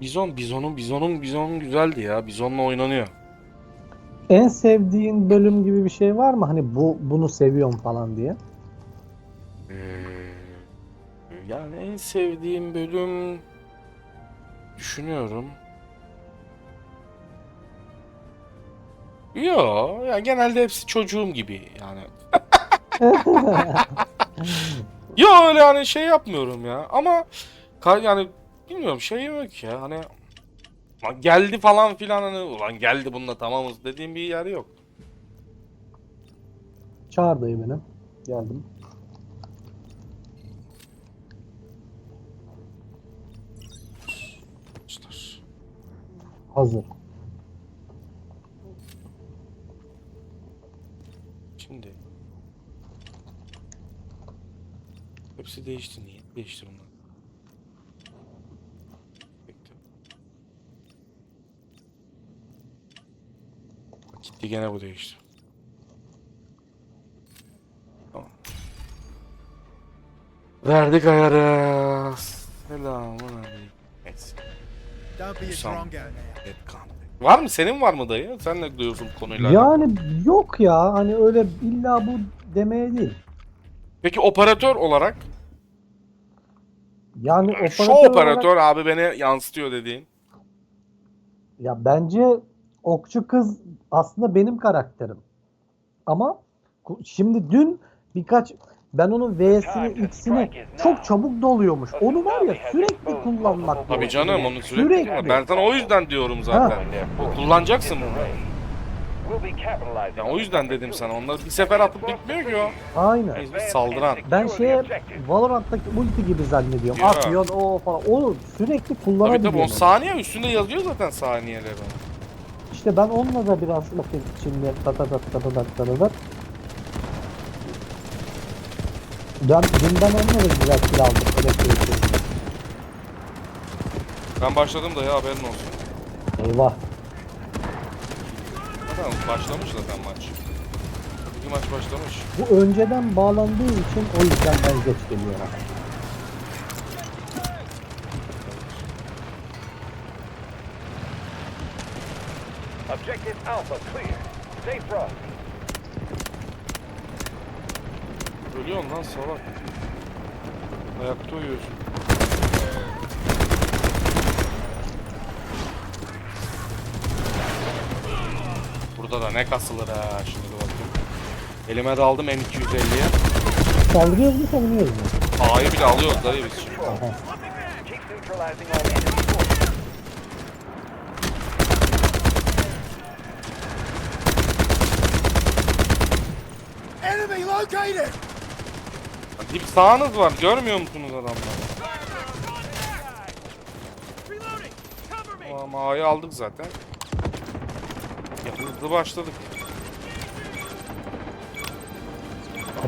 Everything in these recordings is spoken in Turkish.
Bizon, Bizon'un, Bizon'un, Bizon'un güzeldi ya. Bizon'la oynanıyor. En sevdiğin bölüm gibi bir şey var mı? Hani bu bunu seviyorum falan diye. Ee, yani en sevdiğim bölüm düşünüyorum. Yo, ya genelde hepsi çocuğum gibi yani. Yo öyle hani şey yapmıyorum ya ama yani bilmiyorum şey yok ya hani "Lan geldi falan filan hani ulan geldi bununla tamamız dediğim bir yer yok. Çağır dayı beni. Geldim. Arkadaşlar. Hazır. Şimdi hepsi değişti niye? Değişti bunlar. Gene bu değişti. Tamam. Verdik ayarı. Selamun aleyküm. Evet, kan. Var mı? Senin var mı dayı? Sen ne diyorsun bu konuyla? Yani yok ya hani öyle illa bu demeye değil. Peki operatör olarak? Yani Şu operatör olarak- operatör abi beni yansıtıyor dediğin. ya bence okçu kız aslında benim karakterim. Ama şimdi dün birkaç ben onun V'sini X'ini çok çabuk doluyormuş. Onu var ya sürekli kullanmak Tabii lazım. canım onu sürekli. Sürekli. Ben sana o yüzden diyorum zaten. O kullanacaksın bunu. Yani o yüzden dedim sana. Onlar bir sefer atıp bitmiyor ki o. Aynen. Saldıran. Ben şeye Valorant'taki ulti gibi zannediyorum. Ya. Atıyorsun o falan. Onu sürekli Tabii kullanabiliyorum. tabii o saniye üstünde yazıyor zaten saniyeleri. İşte ben onunla da biraz bakayım şimdi datadat datadat datadat. Ben dünden onunla da güzel kill aldım elektrikli. Ben başladım da ya haberin olsun. Eyvah. Adam başlamış zaten maç. İki maç başlamış. Bu önceden bağlandığı için o yüzden ben geç geliyorum. Objective Alpha clear. Stay frosty. Ölüyorsun lan salak. Ayakta uyuyorsun. Burada da ne kasılır ha şimdi bakayım. Elime de aldım M250'ye. Saldırıyoruz mu savunuyoruz mu? A'yı bile alıyoruz dayı biz şimdi. Aha. Keep neutralizing all enemy Enemy located! Dip sağınız var görmüyor musunuz adamları? Ama A'yı aldık zaten. Ya, hızlı başladık.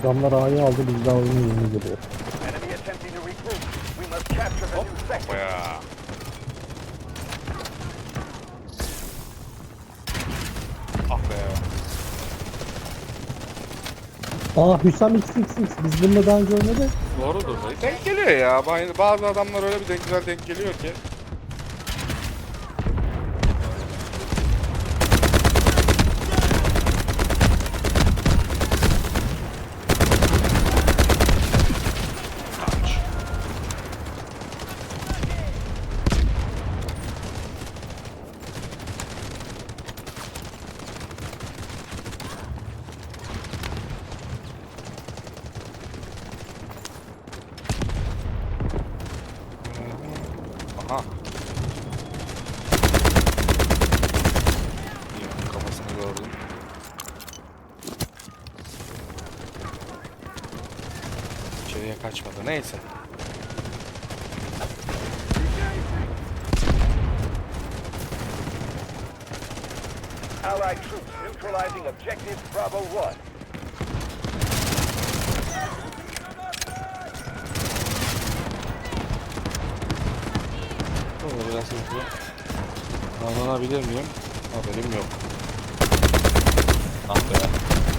Adamlar A'yı aldı biz daha oyunu yeni geliyor. Enemy attempting to regroup. We must capture the new sector. Baya. Ah be. Aa Hüsam XXX biz bununla daha önce oynadık. Doğrudur. Denk geliyor ya. Bazı adamlar öyle bir denk güzel denk geliyor ki. Neyse. Allied troops neutralizing objective Bravo 1. Oo, biraz hızlı. Davranabilir miyim? Haberim yok. Ah be.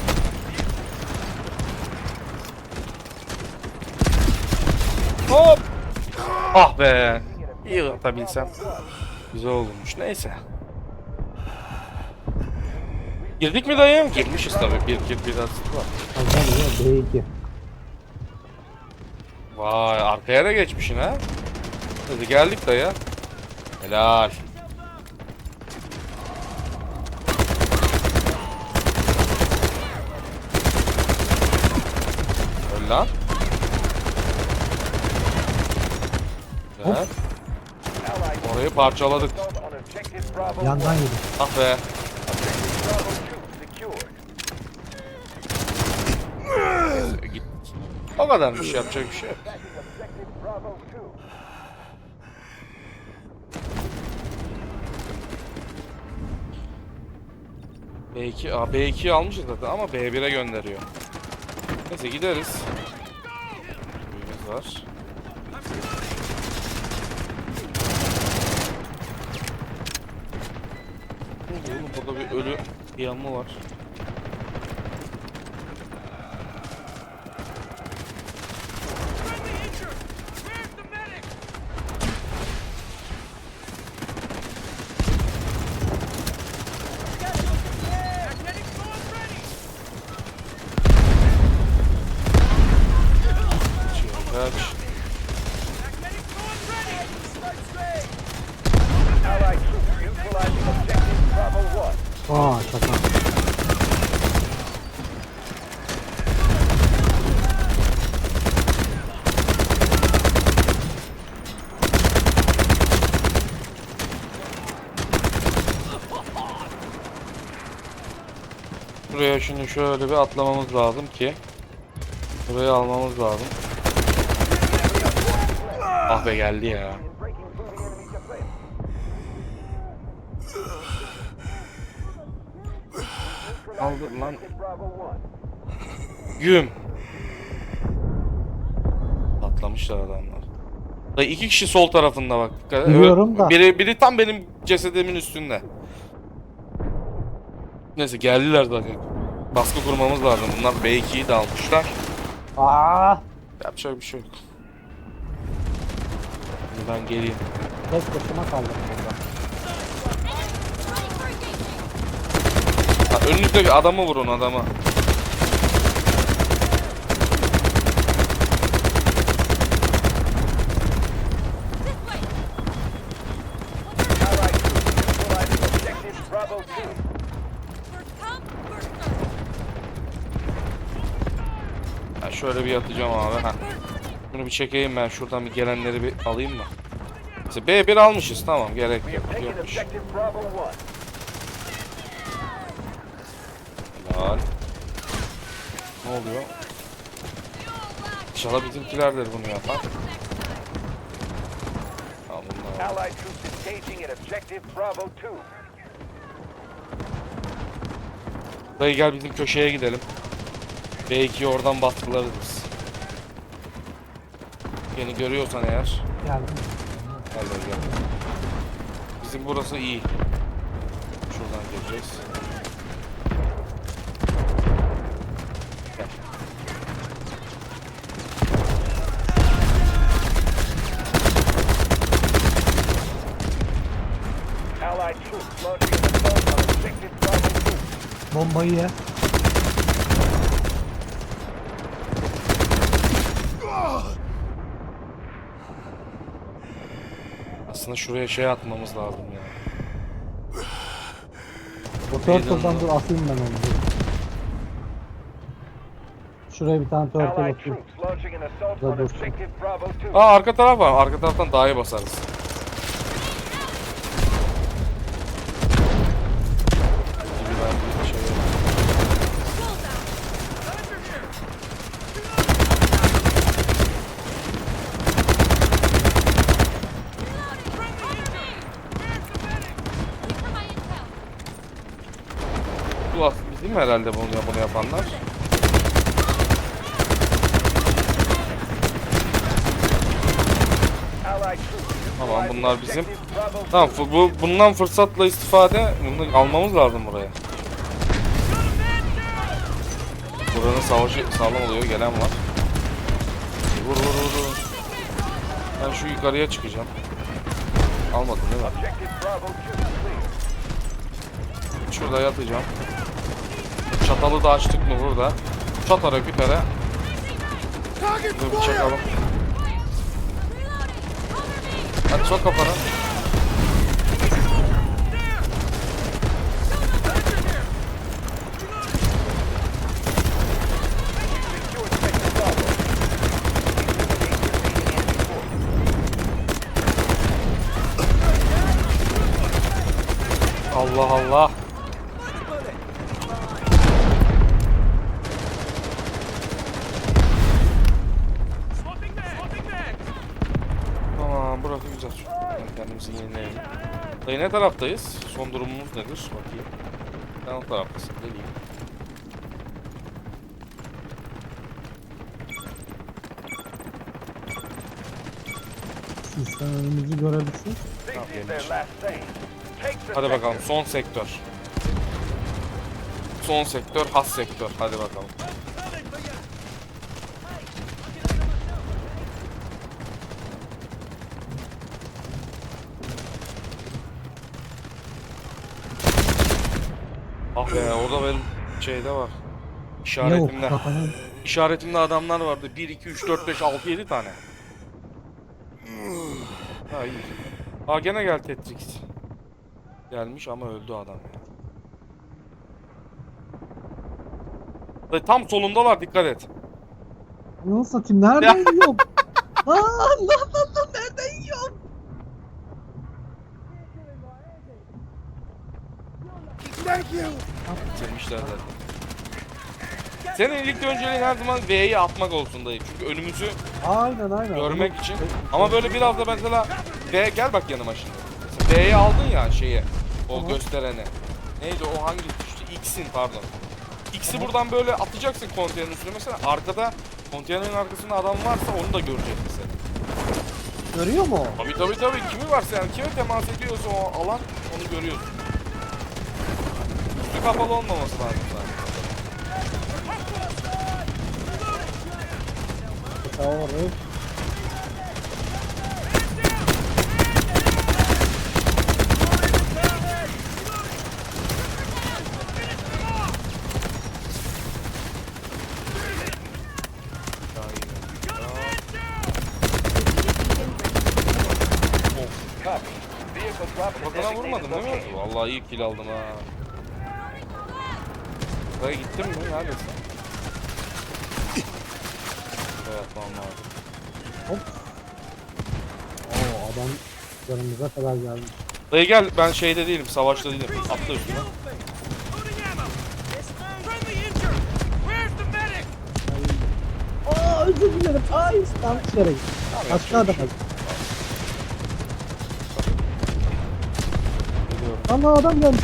Hop! Ah be. İyi atabilsem güzel olurmuş. Neyse. Girdik mi dayı? Girmişiz tabii. Bir kill bir asist var. Azal ya B2. Vay arkaya da geçmişsin ha. Hadi geldik dayı. Helal. Öl lan. Güzel. Orayı parçaladık. Yandan yedim. Ah be. Bravo 2 secured. Neyse, Git. O kadarmış yapacak bir şey yok. Objective Bravo 2. B2, Aa, B2'yi almışız zaten ama B1'e gönderiyor. Neyse gideriz. Büyümüz var. Ne oluyor oğlum burada bir ölü bir yanma var. Kaç. Allied troops neutralizing objective Bravo 1. Aa şaka. Buraya şimdi şöyle bir atlamamız lazım ki Burayı almamız lazım. Ah be geldi ya. Aldı lan. Objective Bravo 1. Güm. Atlamışlar adamlar. Dayı iki kişi sol tarafında bak. Biliyorum da. Biri, biri tam benim cesedimin üstünde. Neyse geldiler zaten. Baskı kurmamız lazım. Bunlar B2'yi de almışlar. Aa Yapacak bir şey yok. Şimdi ben geleyim. tek başıma kaldım burada. Ha, önünüzdeki adamı vurun adamı. Allied troops neutralizing objective Bravo 2. Ha, şöyle bir yatacağım abi. Ha. Bunu bir çekeyim ben şuradan bir gelenleri bir alayım mı? İşte B1 almışız tamam gerek yok. Yokmuş. objective Bravo 1. Helal. Ne oluyor? İnşallah bizimkilerdir bunu yapan. Ha bunlar. Allied troops engaging at objective Bravo 2. Dayı gel bizim köşeye gidelim. B2'yi oradan baskılarız biz. Beni görüyorsan eğer. Geldim. Gel gel. Bizim burası iyi. Şuradan gireceğiz. Gel. Allied troops launching an assault on objective Bravo 2. Bombayı ye. Aslında şuraya şey atmamız lazım ya. O turtle'dan dur atayım ben onu. Şuraya bir tane Allied atayım. troops launching an assault Dur, on dur. objective Bravo 2. Aa arka taraf var. Arka taraftan daha iyi basarız. Gibi ben bir şey yok. Bu aslında bizim herhalde bunu, bunu yapanlar. Tamam bunlar bizim. objective Bravo 2. Tamam bu bundan fırsatla istifade bunu almamız lazım buraya. Buranın savaşı sağlam oluyor gelen var. Vur vur vur. Ben şu yukarıya çıkacağım. Almadın değil mi? Objective Bravo 2 clear. Şurada yatacağım. Çatalı da açtık mı burada? Çatara kütere. Target Dur bir çakalım. Hadi sok kafanı. Secure Objective Bravo. Allah Allah. Tamam burası güzel. Şuradan Kendimizi yenileyelim. Dayı ne taraftayız? Son durumumuz nedir? Bakayım. Sen o taraftasın. Geleyim. Sistem önümüzü görebilsin. Hadi bakalım son sektör. Son sektör, has sektör. Hadi bakalım. Be orada benim şeyde var. Yok İşaretimde. kafanı. İşaretimde adamlar vardı. 1, 2, 3, 4, 5, 6, 7 tane. Ha iyi. Aa gene gel Tetrix. Gelmiş ama öldü adam ya. Dayı Tam solundalar dikkat et. Nasıl satayım? Nereden yiyorum? Aa, lan lan lan nereden yiyorum? Thank you! Bitirmişler zaten. Senin ilk önceliğin her zaman V'yi atmak olsun dayı. Çünkü önümüzü Aynen aynen. görmek için. Ama böyle biraz da mesela V gel bak yanıma şimdi. Mesela V'yi aldın ya şeye. O Tamam. gösterene. Neydi o hangi tuştu? X'in pardon. X'i buradan böyle atacaksın konteynerin üstüne mesela. Arkada konteynerin arkasında adam varsa onu da görecek mesela. Görüyor mu? Tabii tabii tabii. Kimi varsa yani kime temas ediyorsa o alan onu görüyorsun. Kapalı olmaması lazım zaten. At a Bakana vurmadım değil mi? Vallahi iyi kill aldım ha. Buraya gittin mi? Neredesin? Buraya atmam lazım. Oo adam yanımıza kadar geldi. Dayı gel ben şeyde değilim savaşta değilim. Atla üstüne. Aa özür dilerim. Ay yanlış yere gittim. Aşağıda bak. Geliyorum. Ama adam gelmiş.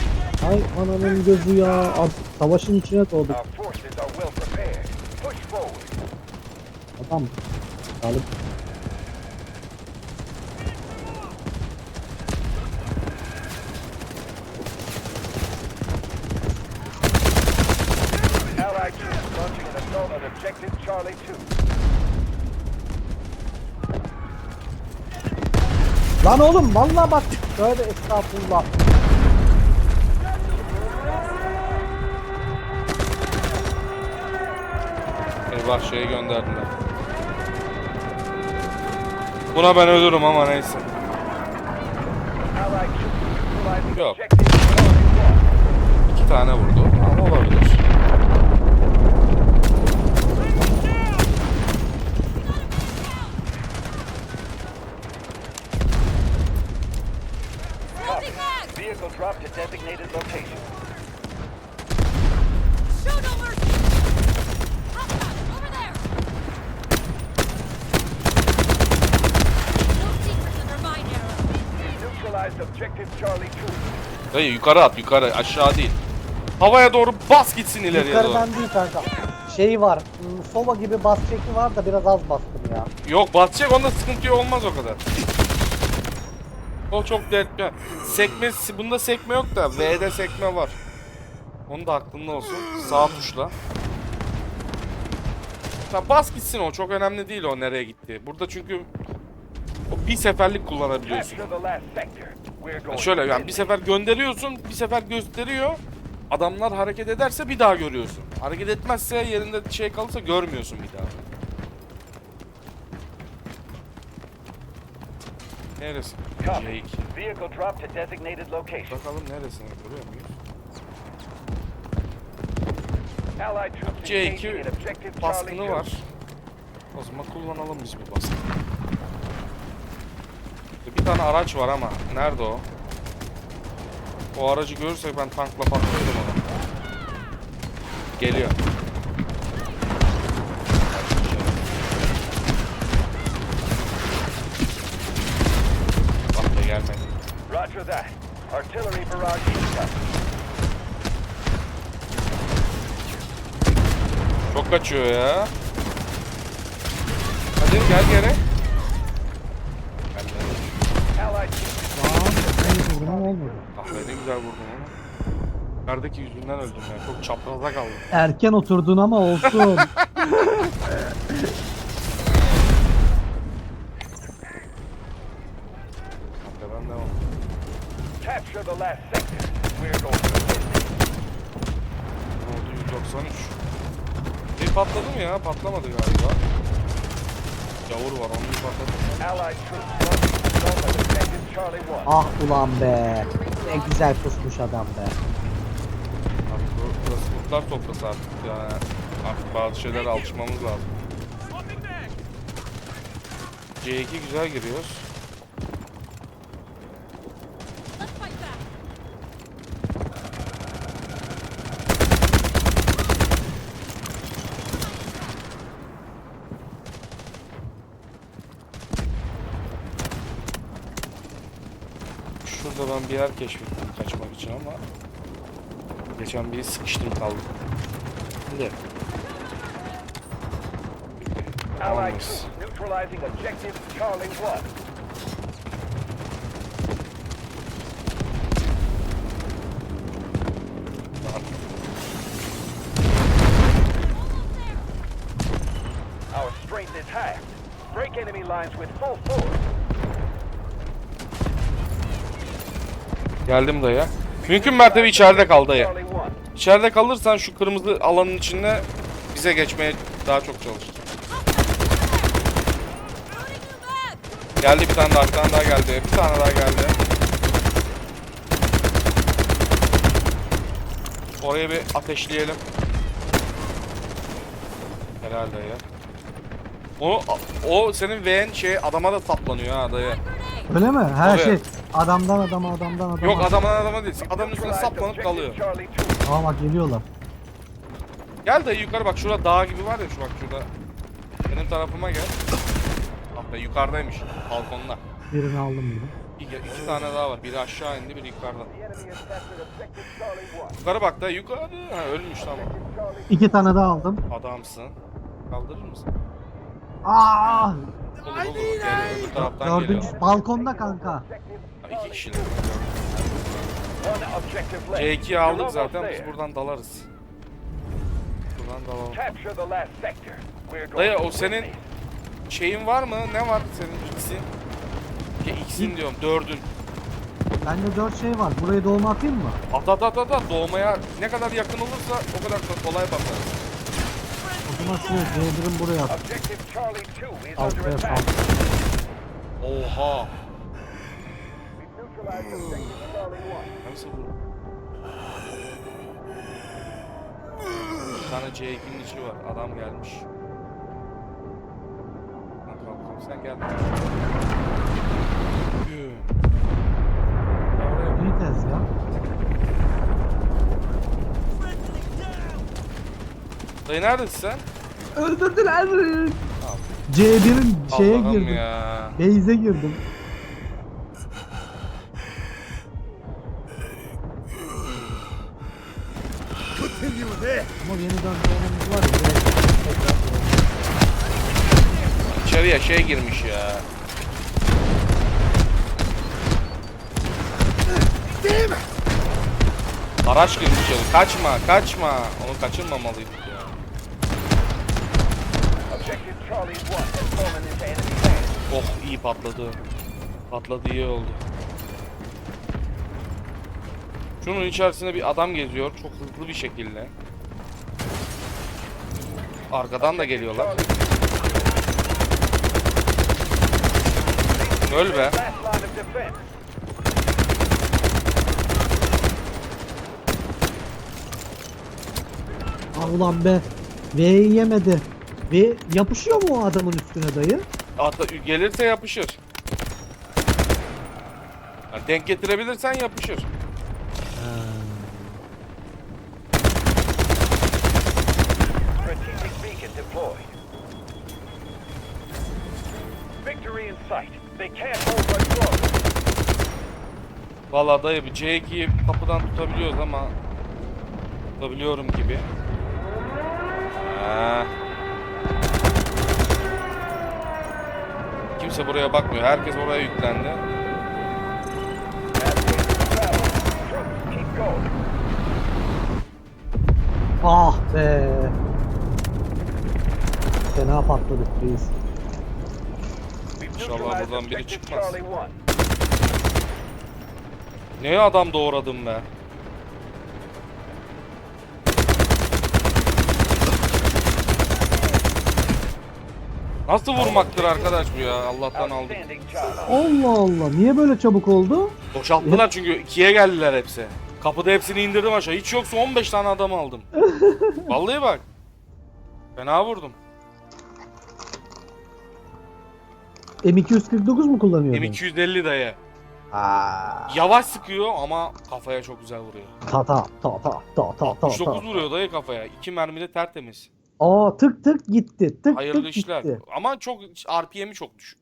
Ay ananın gözü ya. Artık savaşın içine doğduk. Our forces are well prepared. Push forward. Adam. Galip. Allied troops launching an assault on objective Charlie 2. Lan oğlum vallahi bak. Şöyle estağfurullah. Eyvah şeyi gönderdiler. Buna ben ölürüm ama neyse. Yok. objective Charlie 1. İki tane vurdu ama olabilir. Vehicle drop to designated location. Dayı yukarı at yukarı aşağı değil. Havaya doğru bas gitsin ileriye doğru. Yukarıdan değil kanka. Şey var. hmm, Sova gibi bas çeki var da biraz az bastım ya. Yok batacak onda sıkıntı yok, olmaz o kadar. O çok dertli. Sekme, bunda sekme yok da V'de sekme var. Onu da aklında olsun. Sağ tuşla. Ya bas gitsin o çok önemli değil o nereye gitti. Burada çünkü O bir seferlik kullanabiliyorsun. Yani şöyle yani bir sefer gönderiyorsun, bir sefer gösteriyor. Adamlar hareket ederse bir daha görüyorsun. Hareket etmezse yerinde şey kalırsa görmüyorsun bir daha. Neresi? Copy. C2. Vehicle drop to designated location. Bakalım neresini görüyor muyuz? Allied troops C2 engaging in objective Charlie baskını var. O zaman kullanalım biz bu baskını. Bir tane araç var ama nerede o? O aracı görürsek ben tankla patlatırım onu. Geliyor. Bak da gelmedi. Roger that. Artillery barrage. Çok kaçıyor ya. Hadi gel geri. Gelmedi. Allied troops Vurdum ama olmadı. Ah be ne güzel vurdum ama. Yukarıdaki yüzünden öldüm ya. Çok çapraza kaldım. Erken oturdun ama olsun. Arkadan devam. capture the last sector. We're going to win. Ne oldu 193. Bir patladı mı ya? Patlamadı galiba. Yavur var onu bir patladı. Allied troops launching assault on objective Charlie one. Ah ulan be. Ne güzel pusmuş adam be. Abi bu, burası kurtlar toplası artık yani. Artık bazı şeylere alışmamız lazım. C2 güzel giriyoruz. Bir yer keşfettim kaçmak için ama geçen bir sıkıştım kaldım. Şimdi one. Our strength is halved. Break enemy lines with full force. Geldim dayı. Mümkün mertebe içeride kal dayı. İçeride kalırsan şu kırmızı alanın içinde bize geçmeye daha çok çalış. Loading the back. Geldi bir tane daha, bir tane daha geldi. Bir tane daha geldi. Oraya bir ateşleyelim. Helal dayı. O, o senin V'nin şey adama da saplanıyor ha dayı. Öyle mi? Her Tabii. şey adamdan adama adamdan adama. Yok adamın adama değil. Adamın üstüne saplanıp kalıyor. Aa bak geliyorlar. Gel dayı yukarı bak şurada dağ gibi var ya şu bak şurada. Benim tarafıma gel. Ah be yukarıdaymış balkonda. Birini aldım bunu. İki, iki tane daha var. Biri aşağı indi, biri yukarıda. Yukarı bak da yukarı. Ha, ölmüş tamam. İki tane daha aldım. Adamsın. Kaldırır mısın? Aa! Olur olur. Gel öbür taraftan geliyor. Dördüncü balkonda kanka. Ha, iki kişiler. one objective left. C2'yi You're aldık zaten biz buradan dalarız. Buradan dalalım. Capture the last sector. We're going Dayı to o win senin this. şeyin var mı? Ne var senin X'in? Ya X'in diyorum dördün. Bende dört şey var. Burayı dolma atayım mı? At at at at at doğmaya ne kadar yakın olursa o kadar ko- kolay basarız. Şuraya C1'in buraya at. Objective Charlie two is under Altaya attack. sal. Oha. We've neutralized objective Charlie one. Nasıl bu? Bir tane C2'nin içi var. Adam gelmiş. Lan kalk kalk sen gel. Yürü. Ya oraya- İyi tez ya. Dayı neredesin sen? Öldürdüler. C1'in şeye Allah'ım girdim. ya. Beyze girdim. Ama yeniden doğmamız var ya. direkt tekrar doğalım. İçeriye şey girmiş ya. Araç girmiş içeri. Kaçma kaçma. Onu kaçırmamalıydık ya. Objective Charlie one has fallen into enemy hands. Oh iyi patladı. Patladı iyi oldu. Şunun içerisinde bir adam geziyor çok hızlı bir şekilde. Arkadan da geliyorlar. Öl be. Defense. Ah be. V'yi yemedi. V yapışıyor mu o adamın üstüne dayı? Ata gelirse yapışır. Yani denk getirebilirsen yapışır. Strategic beacon deployed. Victory in sight. They can't hold much longer. Vallahi dayı bir C2'yi kapıdan tutabiliyoruz ama tutabiliyorum gibi. Ha. Kimse buraya bakmıyor. Herkes oraya yüklendi. Ah be. Fena patladık reis. İnşallah buradan biri çıkmaz. Charlie 1. Ne adam doğradım be. Nasıl vurmaktır arkadaş bu ya? Allah'tan aldık. Allah Allah. Niye böyle çabuk oldu? Boşalttılar çünkü ikiye geldiler hepsi. Kapıda hepsini indirdim aşağı. Hiç yoksa 15 tane adam aldım. Vallahi bak. Fena vurdum. M249 mu kullanıyordun? M250 dayı. Aa, Yavaş sıkıyor ama kafaya çok güzel vuruyor. ta ta ta ta ta ta ta 69 ta. vuruyor dayı kafaya. İki mermi de tertemiz. Aa tık tık gitti. Tık Hayırlı tık işler. gitti. Ama çok RPM'i çok düşük.